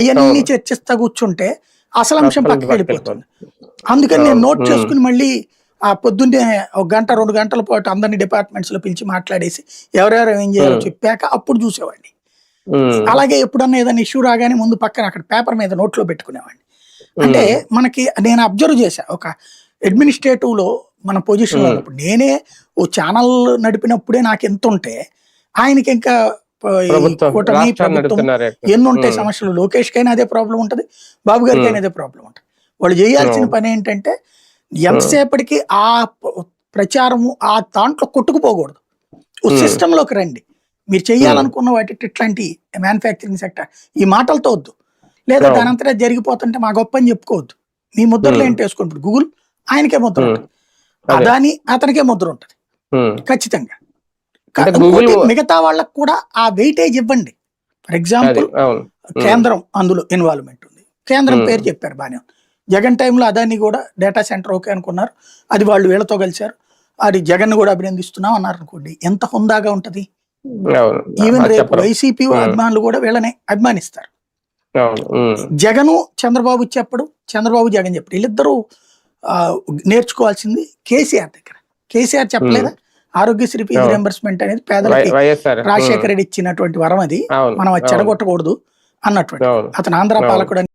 ఇవన్నీ అవును. చర్చిస్తా కూర్చుంటే అసలు అంశం పక్కకి వెళ్ళిపోతుంది అందుకని నేను. నోట్. చేసుకుని మళ్ళీ ఆ పొద్దున్నే ఒక గంట రెండు గంటల పాటు అందరినీ డిపార్ట్మెంట్స్లో పిలిచి మాట్లాడేసి ఎవరెవరు ఏం చేయాలో. చెప్పాక అప్పుడు చూసేవాడిని అలాగే ఎప్పుడన్నా ఏదైనా ఇష్యూ రాగానే ముందు పక్కన అక్కడ పేపర్ మీద నోట్లో పెట్టుకునేవాడిని అంటే మనకి నేను అబ్జర్వ్ చేశా ఒక అడ్మినిస్ట్రేటివ్లో మన పొజిషన్. ఉన్నప్పుడు నేనే ఓ ఛానల్ నడిపినప్పుడే నాకు ఎంత ఉంటే ఆయనకి ఇంకా కూటమి ప్రభుత్వం? ఎన్ని ఉంటాయి సమస్యలు. లోకేష్ కైనా అదే ప్రాబ్లం ఉంటది బాబు గారికి Hmm. అదే ప్రాబ్లం ఉంటది. వాళ్ళు చేయాల్సిన. పని ఏంటంటే ఎంతసేపటికి ఆ ప్రచారము ఆ దాంట్లో కొట్టుకుపోకూడదు. సిస్టమ్లోకి రండి. మీరు చేయాలనుకున్న వాటి ఇట్లాంటి మ్యానుఫ్యాక్చరింగ్ సెక్టర్ ఈ మాటలతో వద్దు. లేదా అవును. దాని అంతటా జరిగిపోతుంటే మా గొప్ప అని చెప్పుకోవద్దు. మీ ముద్రలు. ఏంటి ఇప్పుడు గూగుల్ ఆయనకే ముద్ర ఉంటుంది. అదే. అదాని అతనికే ముద్ర ఉంటుంది. ఖచ్చితంగా. మిగతా వాళ్ళకు కూడా ఆ వెయిటేజ్ ఇవ్వండి. ఫర్ ఎగ్జాంపుల్ కేంద్రం అందులో ఇన్వాల్వ్మెంట్ ఉంది. కేంద్రం Hmm. పేరు చెప్పారు బానే ఉంది. జగన్ టైంలో అదాన్ని కూడా డేటా సెంటర్ ఓకే అనుకున్నారు. అది వాళ్ళు వీళ్ళతో కలిశారు. అది జగన్ కూడా అభినందిస్తున్నాం అన్నారు అనుకోండి ఎంత హుందాగా ఉంటది? ఈవెన్ రేపు. వైసీపీ Hmm. అభిమానులు కూడా వీళ్ళని అభిమానిస్తారు. ఉమ్, జగను చంద్రబాబు చెప్పడు చంద్రబాబు జగన్ చెప్పడు. వీళ్ళిద్దరూ నేర్చుకోవాల్సింది కేసీఆర్ దగ్గర. కేసీఆర్ చెప్పలేదా? ఆరోగ్యశ్రీ ఫీజు. రియంబర్స్మెంట్ అనేది పేదలకి రాజశేఖర రెడ్డి ఇచ్చినటువంటి వరం అది. మనం అది చెడగొట్టకూడదు అన్నటువంటి అతను ఆంధ్ర. పాలకుడు